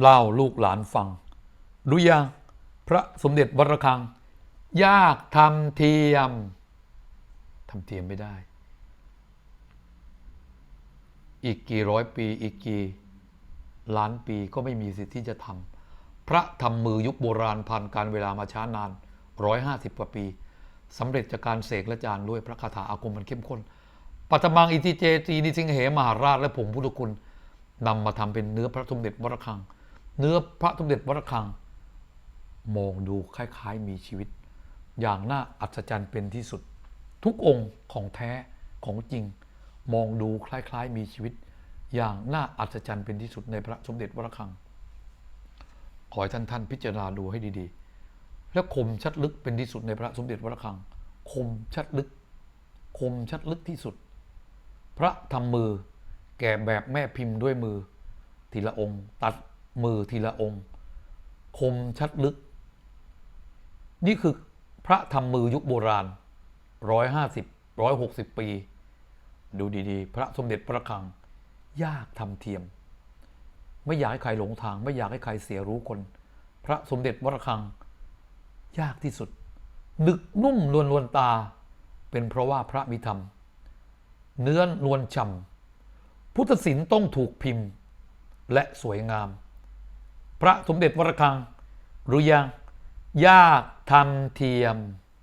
เล่าลูกหลานฟังรู้ยังพระสมเด็จวระฆัง ยากทำเทียมทำเทียมไม่ได้ อีกกี่ร้อยปีอีกกี่ล้านปีก็ไม่มีสิทธิ์ที่จะทำพระทำมือยุคโบราณผ่านการเวลามาช้านานร้อยห้าสิบกว่าปีสำเร็จจากการเสกและจานด้วยพระคาถาอาคมมันเข้มข้นปัตมังอิติเจตีนิสิงเหมหาราชและผงพุทธคุณนำมาทำเป็นเนื้อพระสมเด็จวรคัง เนื้อพระสมเด็จวรคัง มองดูคล้ายๆ มีชีวิต อย่างน่าอัศจรรย์เป็นที่สุด ทุกองค์ของแท้ของจริง มองดูคล้ายๆ มีชีวิต อย่างน่าอัศจรรย์เป็นที่สุดในพระสมเด็จวรคัง ขอให้ท่านท่านพิจารณาดูให้ดีๆ และคมชัดลึกเป็นที่สุดในพระสมเด็จวรคัง คมชัดลึก คมชัดลึกที่สุด พระทำมือแก่แบบแม่พิมพ์ด้วยมือ ทีละองค์ตัด มือทีละองค์ คมชัดลึก นี่คือพระทำมือยุคโบราณร้อยห้าสิบร้อยหกสิบปี ดูดีๆ พระสมเด็จพระคัง ยากทำเทียม ไม่อยากให้ใครหลงทาง ไม่อยากให้ใครเสียรู้คน พระสมเด็จวรคัง ยากที่สุดนึกนุ่มนวลวลตา เป็นเพราะว่าพระมีธรรม เนื้อนวลฉ่ำพุทธศิลป์ต้องถูกพิมพ์ และสวยงาม พระสมเด็จวรคังรู้ยังยากทำเทียม